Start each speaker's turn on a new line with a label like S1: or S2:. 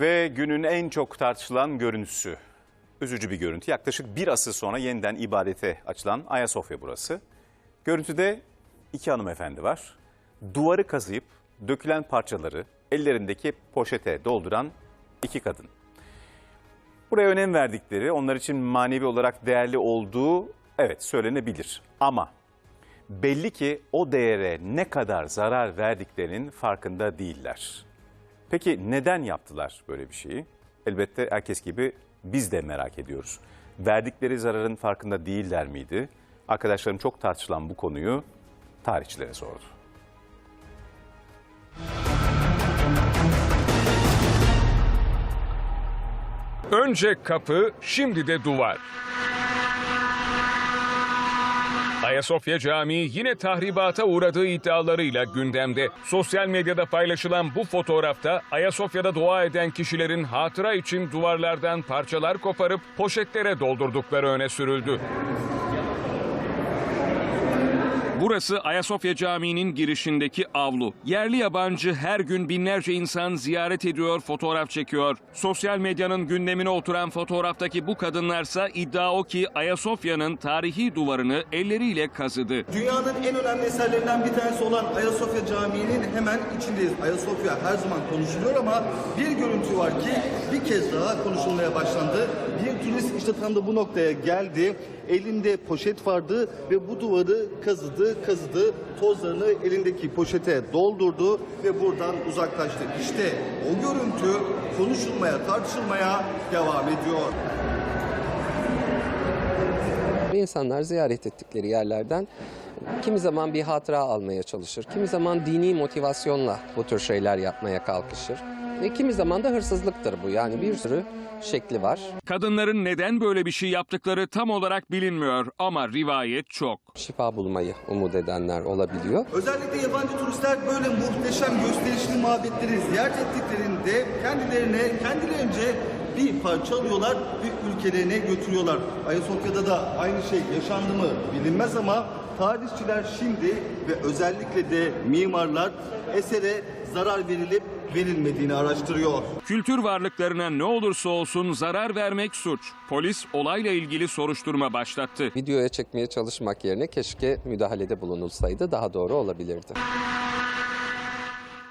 S1: Ve günün en çok tartışılan görüntüsü. Üzücü bir görüntü. Yaklaşık bir asır sonra yeniden ibadete açılan Ayasofya burası. Görüntüde iki hanımefendi var. Duvarı kazıyıp dökülen parçaları ellerindeki poşete dolduran iki kadın. Buraya önem verdikleri, onlar için manevi olarak değerli olduğu evet söylenebilir. Ama belli ki o değere ne kadar zarar verdiklerinin farkında değiller. Peki neden yaptılar böyle bir şeyi? Elbette herkes gibi biz de merak ediyoruz. Verdikleri zararın farkında değiller miydi? Arkadaşlarım çok tartışılan bu konuyu tarihçilere sordu.
S2: Önce kapı, şimdi de duvar. Ayasofya Camii yine tahribata uğradığı iddialarıyla gündemde. Sosyal medyada paylaşılan bu fotoğrafta Ayasofya'da dua eden kişilerin hatıra için duvarlardan parçalar koparıp poşetlere doldurdukları öne sürüldü. Burası Ayasofya Camii'nin girişindeki avlu. Yerli yabancı her gün binlerce insan ziyaret ediyor, fotoğraf çekiyor. Sosyal medyanın gündemine oturan fotoğraftaki bu kadınlarsa iddia o ki Ayasofya'nın tarihi duvarını elleriyle kazıdı.
S3: Dünyanın en önemli eserlerinden bir tanesi olan Ayasofya Camii'nin hemen içindeyiz. Ayasofya her zaman konuşuluyor ama bir görüntü var ki bir kez daha konuşulmaya başlandı. Bir turist işte tam da bu noktaya geldi. Elinde poşet vardı ve bu duvarı kazıdı, kazıdı. Tozlarını elindeki poşete doldurdu ve buradan uzaklaştı. İşte o görüntü konuşulmaya, tartışılmaya devam ediyor.
S4: Ve insanlar ziyaret ettikleri yerlerden kimi zaman bir hatıra almaya çalışır, kimi zaman dini motivasyonla bu tür şeyler yapmaya kalkışır. Ve kimi zaman da hırsızlıktır bu. Yani bir sürü şekli var.
S2: Kadınların neden böyle bir şey yaptıkları tam olarak bilinmiyor ama rivayet çok.
S4: Şifa bulmayı umut edenler olabiliyor.
S3: Özellikle yabancı turistler böyle muhteşem gösterişli mabetleri ziyaret ettiklerinde kendilerine kendilerince bir parça alıyorlar ve ülkelerine götürüyorlar. Ayasofya'da da aynı şey yaşandı mı bilinmez ama tarihçiler şimdi ve özellikle de mimarlar esere zarar verilip verilmediğini araştırıyor.
S2: Kültür varlıklarına ne olursa olsun zarar vermek suç. Polis olayla ilgili soruşturma başlattı.
S4: Videoya çekmeye çalışmak yerine keşke müdahalede bulunulsaydı daha doğru olabilirdi.